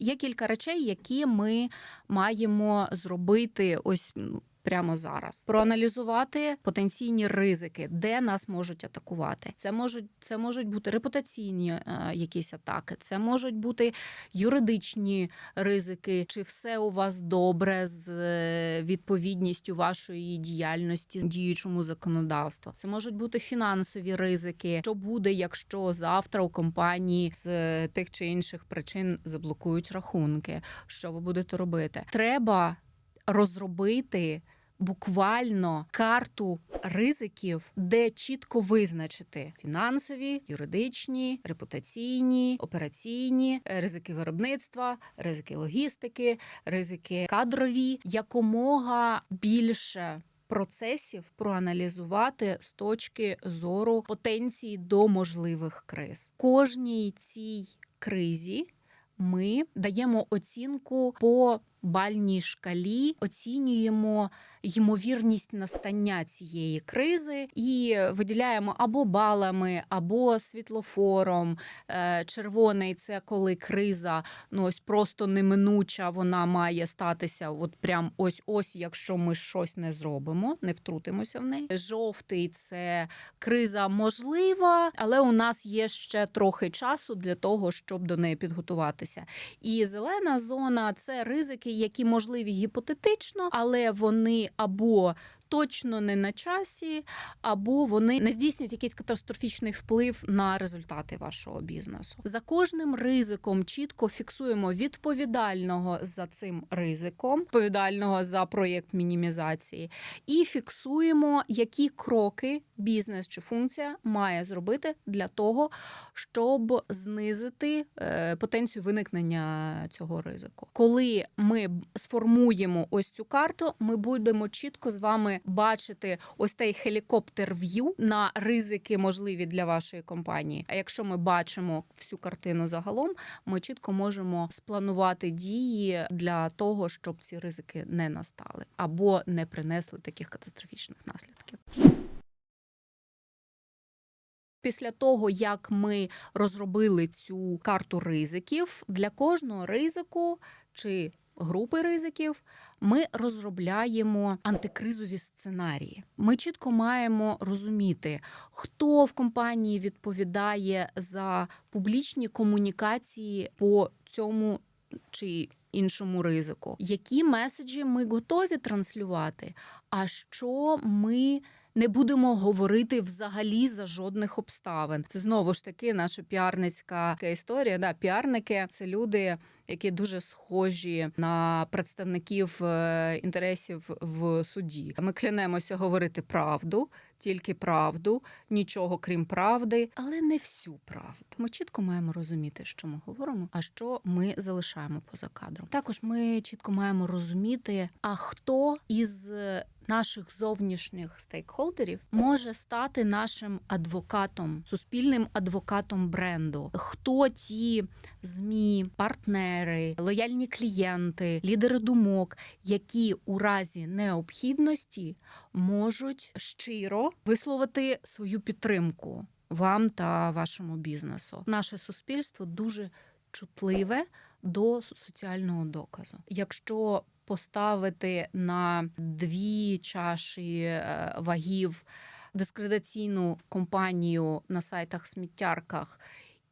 Є кілька речей, які ми маємо зробити ось. Прямо зараз проаналізувати потенційні ризики, де нас можуть атакувати. Це можуть це можуть бути репутаційні е, якісь атаки, це можуть бути юридичні ризики, чи все у вас добре з е, відповідністю вашої діяльності діючому законодавству. Це можуть бути фінансові ризики. Що буде, якщо завтра у компанії з е, тих чи інших причин заблокують рахунки? Що ви будете робити? Треба розробити. Буквально карту ризиків, де чітко визначити фінансові, юридичні, репутаційні, операційні е, ризики виробництва, ризики логістики, ризики кадрові, якомога більше. Процесів проаналізувати з точки зору потенції до можливих криз. Кожній цій кризі ми даємо оцінку по бальній шкалі, оцінюємо ймовірність настання цієї кризи і виділяємо або балами, або світлофором. Е, Червоний це коли криза ну ось просто неминуча, вона має статися. От прям ось ось, якщо ми щось не зробимо, не втрутимося в неї. Жовтий це криза можлива, але у нас є ще трохи часу для того, щоб до неї підготуватися. І зелена зона це ризики, які можливі гіпотетично, але вони або точно не на часі, або вони не здійснять якийсь катастрофічний вплив на результати вашого бізнесу. За кожним ризиком чітко фіксуємо відповідального за цим ризиком, відповідального за проєкт мінімізації, і фіксуємо, які кроки бізнес чи функція має зробити для того, щоб знизити е, потенцію виникнення цього ризику. Коли ми сформуємо ось цю карту, ми будемо чітко з вами бачити ось цей хелікоптер в'ю на ризики можливі для вашої компанії. А якщо ми бачимо всю картину загалом, ми чітко можемо спланувати дії для того, щоб ці ризики не настали або не принесли таких катастрофічних наслідків. Після того, як ми розробили цю карту ризиків, для кожного ризику чи групи ризиків ми розробляємо антикризові сценарії. Ми чітко маємо розуміти, хто в компанії відповідає за публічні комунікації по цьому чи іншому ризику, які меседжі ми готові транслювати, а що ми не будемо говорити взагалі за жодних обставин. Це знову ж таки наша піарницька історія. Да, піарники це люди, які дуже схожі на представників е, інтересів в суді. Ми клянемося говорити правду, тільки правду, нічого крім правди, але не всю правду. Ми чітко маємо розуміти, що ми говоримо, а що ми залишаємо поза кадром. Також ми чітко маємо розуміти, а хто із наших зовнішніх стейкхолдерів може стати нашим адвокатом, суспільним адвокатом бренду. Хто ті змі, партнери, лояльні клієнти, лідери думок, які у разі необхідності можуть щиро висловити свою підтримку вам та вашому бізнесу. Наше суспільство дуже чутливе до соціального доказу. Якщо поставити на дві чаші е, вагів дискредитаційну компанію на сайтах сміттярках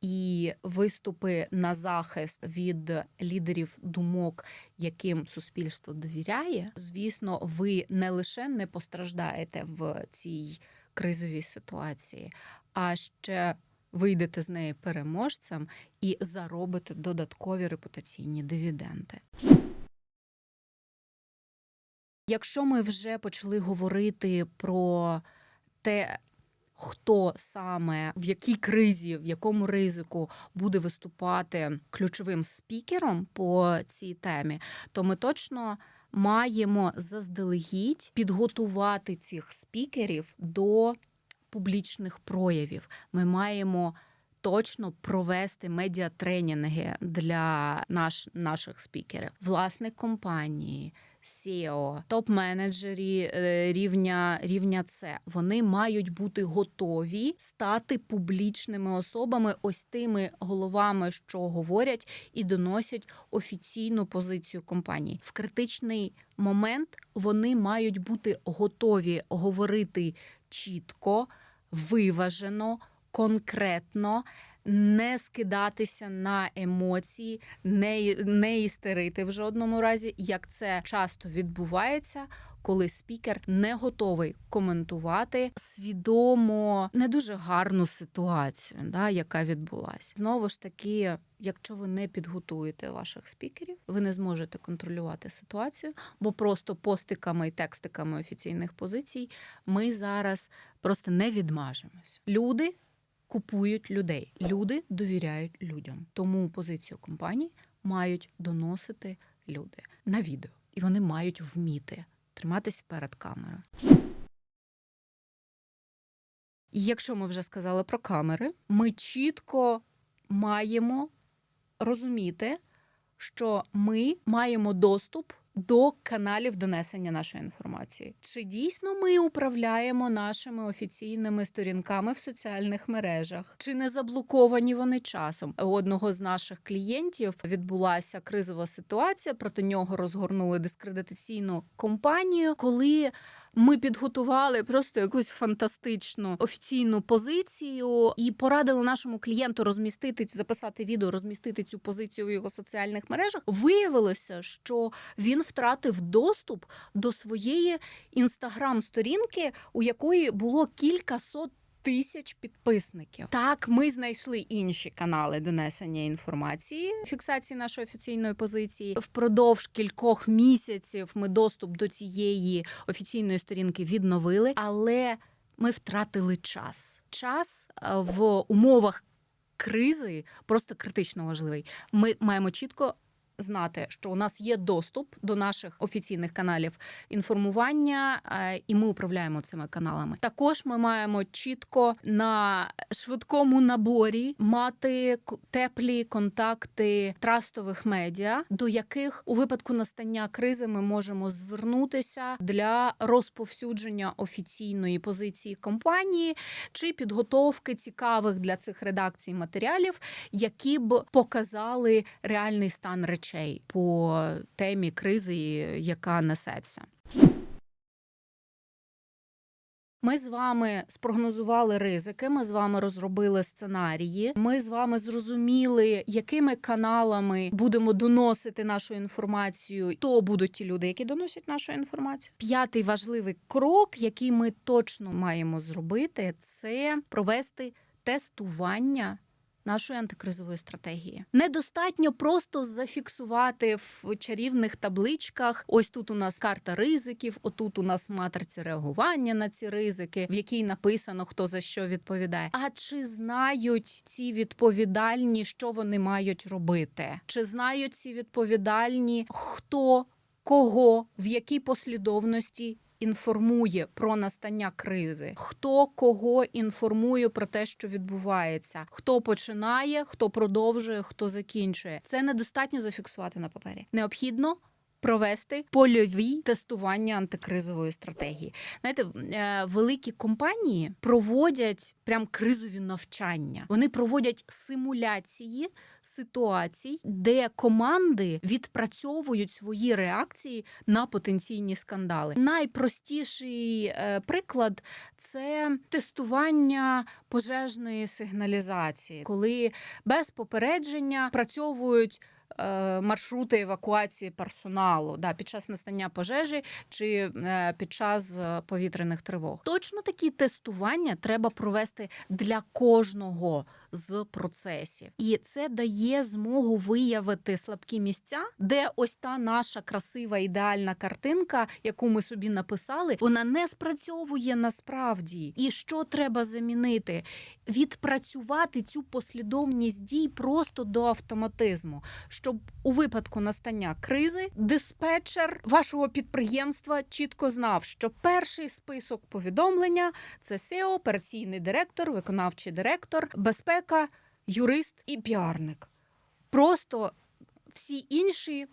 і виступи на захист від лідерів думок, яким суспільство довіряє, звісно, ви не лише не постраждаєте в цій кризовій ситуації, а ще вийдете з неї переможцем і заробите додаткові репутаційні дивіденди. Якщо ми вже почали говорити про те, хто саме в якій кризі, в якому ризику буде виступати ключовим спікером по цій темі, то ми точно маємо заздалегідь підготувати цих спікерів до публічних проявів. Ми маємо точно провести медіатренінги для наш, наших спікерів, власник компанії, SEO, топ-менеджері е, рівня рівня С. Вони мають бути готові стати публічними особами, ось тими головами, що говорять і доносять офіційну позицію компанії. В критичний момент вони мають бути готові говорити чітко, виважено, конкретно. Не скидатися на емоції, не, не істерити в жодному разі, як це часто відбувається, коли спікер не готовий коментувати свідомо не дуже гарну ситуацію, да, яка відбулася. Знову ж таки, якщо ви не підготуєте ваших спікерів, ви не зможете контролювати ситуацію, бо просто постиками і текстиками офіційних позицій ми зараз просто не відмажемося. Люди купують людей, люди довіряють людям. Тому позицію компаній мають доносити люди на відео, і вони мають вміти триматися перед камерою. І якщо ми вже сказали про камери, ми чітко маємо розуміти, що ми маємо доступ до каналів донесення нашої інформації. Чи дійсно ми управляємо нашими офіційними сторінками в соціальних мережах? Чи не заблоковані вони часом? У одного з наших клієнтів відбулася кризова ситуація. Проти нього розгорнули дискредитаційну компанію, коли ми підготували просто якусь фантастичну офіційну позицію і порадили нашому клієнту розмістити записати відео, розмістити цю позицію в його соціальних мережах. Виявилося, що він втратив доступ до своєї інстаграм-сторінки, у якої було кілька сот. Тисяч підписників. Так, ми знайшли інші канали донесення інформації, фіксації нашої офіційної позиції. Впродовж кількох місяців ми доступ до цієї офіційної сторінки відновили, але ми втратили час. Час е, в умовах кризи просто критично важливий. Ми маємо чітко. Знати, що у нас є доступ до наших офіційних каналів інформування, е, і ми управляємо цими каналами. Також ми маємо чітко на швидкому наборі мати теплі контакти трастових медіа, до яких у випадку настання кризи ми можемо звернутися для розповсюдження офіційної позиції компанії чи підготовки цікавих для цих редакцій матеріалів, які б показали реальний стан речей по темі кризи, яка несеться. Ми з вами спрогнозували ризики. Ми з вами розробили сценарії. Ми з вами зрозуміли, якими каналами будемо доносити нашу інформацію. Хто будуть ті люди, які доносять нашу інформацію. П'ятий важливий крок, який ми точно маємо зробити, це провести тестування. Нашої антикризової стратегії недостатньо просто зафіксувати в чарівних табличках. Ось тут у нас карта ризиків, отут у нас матриця реагування на ці ризики, в якій написано хто за що відповідає. А чи знають ці відповідальні, що вони мають робити? Чи знають ці відповідальні, хто кого в якій послідовності інформує про настання кризи, хто кого інформує про те, що відбувається, хто починає, хто продовжує, хто закінчує. Це недостатньо зафіксувати на папері. Необхідно. Провести польові тестування антикризової стратегії. Знаєте, е, великі компанії проводять прям кризові навчання. Вони проводять симуляції ситуацій, де команди відпрацьовують свої реакції на потенційні скандали. Найпростіший е, приклад це тестування пожежної сигналізації, коли без попередження працьовують. Е, Маршрути евакуації персоналу да, під час настання пожежі чи е, під час е, повітряних тривог. Точно такі тестування треба провести для кожного з процесів, і це дає змогу виявити слабкі місця, де ось та наша красива ідеальна картинка, яку ми собі написали, вона не спрацьовує насправді. І що треба замінити? Відпрацювати цю послідовність дій просто до автоматизму, щоб у випадку настання кризи диспетчер вашого підприємства чітко знав, що перший список повідомлення це SEO, операційний директор, виконавчий директор, безпека, юрист і піарник. Просто всі інші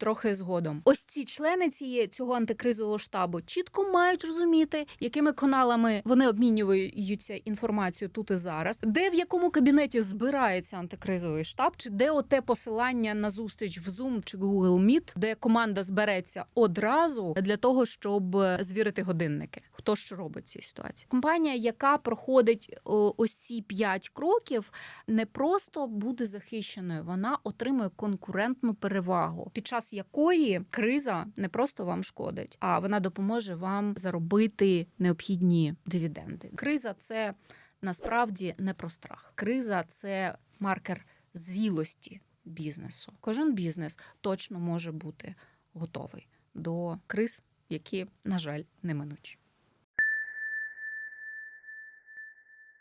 трохи згодом. Ось ці члени цієї цього антикризового штабу чітко мають розуміти, якими каналами вони обмінюються інформацією тут і зараз, де в якому кабінеті збирається антикризовий штаб, чи де оте посилання на зустріч в Zoom чи Google Meet, де команда збереться одразу для того, щоб звірити годинники. Хто що робить в цій ситуації? Компанія, яка проходить ось ці п'ять кроків, не просто буде захищеною, вона отримує конкурентну перевагу, під час якої криза не просто вам шкодить, а вона допоможе вам заробити необхідні дивіденди. Криза це насправді не про страх. Криза це маркер зрілості бізнесу. Кожен бізнес точно може бути готовий до криз, які, на жаль, не минуть.